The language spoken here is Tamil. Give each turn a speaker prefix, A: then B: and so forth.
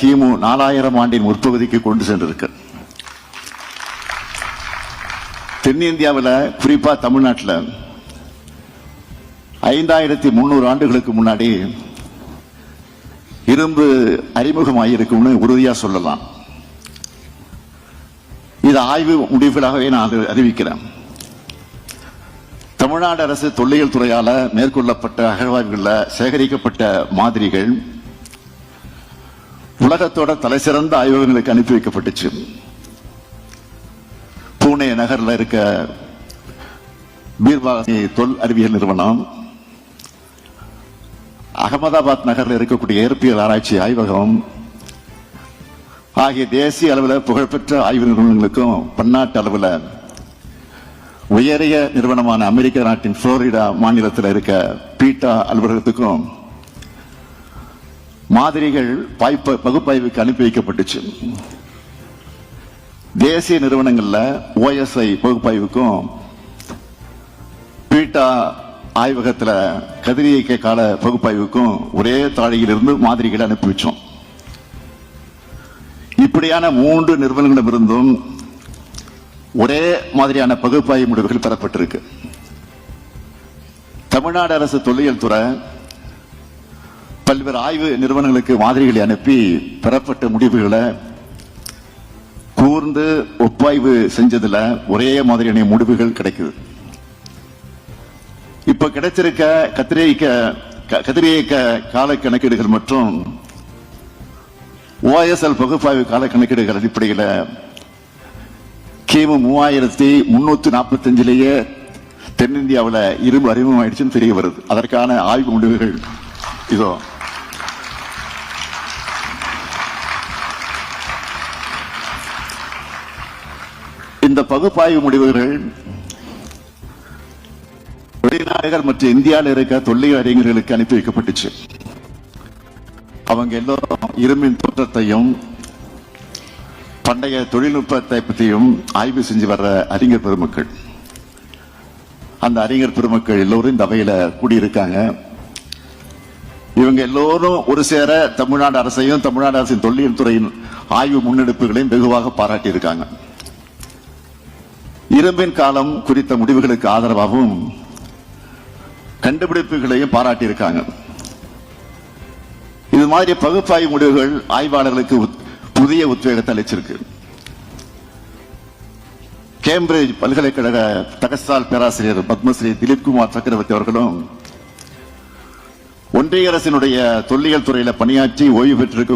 A: கிமு நாலாயிரம் ஆண்டின் முற்பகுதிக்கு கொண்டு சென்றிருக்கு. தென்னிந்தியாவில் குறிப்பாக தமிழ்நாட்டில் ஐந்தாயிரத்தி முன்னூறு ஆண்டுகளுக்கு முன்னாடி இரும்பு அறிமுகமாயிருக்கும்னு உறுதியாக சொல்லலாம். இது ஆய்வு முடிவுகளாகவே நான் அறிவிக்கிறேன். தமிழ்நாடு அரசு தொல்லியல் துறையால் மேற்கொள்ளப்பட்ட அகழ்வாய்வுகளில் சேகரிக்கப்பட்ட மாதிரிகள் உலகத்தோட தலைசிறந்த ஆய்வகங்களுக்கு அனுப்பி வைக்கப்பட்டுச்சு. பூனே நகர்ல இருக்க பீர்பாகி தொல் அறிவியல் நிறுவனம் அகமதாபாத் நகரில் இருக்கக்கூடிய இயற்பியல் ஆராய்ச்சி ஆய்வகம் ஆகிய தேசிய அளவில் புகழ்பெற்ற ஆய்வு நிறுவனங்களுக்கும் பன்னாட்டு அளவில் உயரிய நிறுவனமான அமெரிக்க நாட்டின் புளோரிடா மாநிலத்தில் இருக்க பீட்டா அலுவலகத்துக்கும் மாதிரிகள் பகுப்பாய்வுக்கு அனுப்பி வைக்கப்பட்டுச்சு. தேசிய நிறுவனங்கள்ல ஓஎஸ்ஐ பகுப்பாய்வுக்கும் பீட்டா ஆய்வகத்துல கதிரியக்க கால பகுப்பாய்வுக்கும் ஒரே தாழியிலிருந்து மாதிரிகளை அனுப்பி வச்சோம். இப்படியான மூன்று நிறுவனங்களிடமிருந்தும் ஒரே மாதிரியான பகுப்பாய்வு முடிவுகள் பெறப்பட்டிருக்கு. தமிழ்நாடு அரசு தொல்லியல் துறை பல்வேறு ஆய்வு நிறுவனங்களுக்கு மாதிரிகளை அனுப்பி பெறப்பட்ட முடிவுகளை கூர்ந்து ஒப்பாய்வு செஞ்சதுல ஒரே மாதிரியான முடிவுகள் கிடைக்குது. இப்ப கிடைச்சிருக்க கத்திரியக்க க- கதிரியக்க கால கணக்கீடுகள் மற்றும் ஓஎஸ்எல் பகுப்பாய்வு கால கணக்கீடுகள் அடிப்படையில் கிமு மூவாயிரத்தி முன்னூத்தி நாற்பத்தஞ்சிலேயே தென்னிந்தியாவில் இரும்பு அறிமுகமாயிடுச்சுன்னு தெரிய வருது. அதற்கான ஆய்வு முடிவுகள் இதோ. இந்த பகுப்பாய்வு முடிவுகள் வெளிநாடுகள் மற்றும் இந்தியாவில் இருக்க தொல்லை அறிஞர்களுக்கு அனுப்பி வைக்கப்பட்டுச்சு. அவங்க எல்லோரும் இரும்பின் தோற்றத்தையும் பண்டைய தொழில்நுட்பத்தை பற்றியும் ஆய்வு செஞ்சு வர்ற அறிஞர் பெருமக்கள். அந்த அறிஞர் பெருமக்கள் எல்லோரும் இந்த அவையில கூடியிருக்காங்க. இவங்க எல்லோரும் ஒரு சேர தமிழ்நாடு அரசையும் தமிழ்நாடு அரசின் தொல்லியல் துறையின் ஆய்வு முன்னெடுப்புகளையும் வெகுவாக பாராட்டியிருக்காங்க. இரும்பின் காலம் குறித்த முடிவுகளுக்கு ஆதரவாகவும் கண்டுபிடிப்புகளையும் பாராட்டியிருக்காங்க. இது மாதிரி பகுப்பாய்வு முடிவுகள் ஆய்வாளர்களுக்கு புதிய உத்வேகத்தை அளிச்சிருக்கு. கேம்பிரிட்ஜ் பல்கலைக்கழக தகசால் பேராசிரியர் பத்மஸ்ரீ திலீப்குமார் சக்கரவர்த்தி அவர்களும் ஒன்றிய அரசினுடைய தொல்லியல் துறையில் பணியாற்றி ஓய்வு பெற்றிருக்க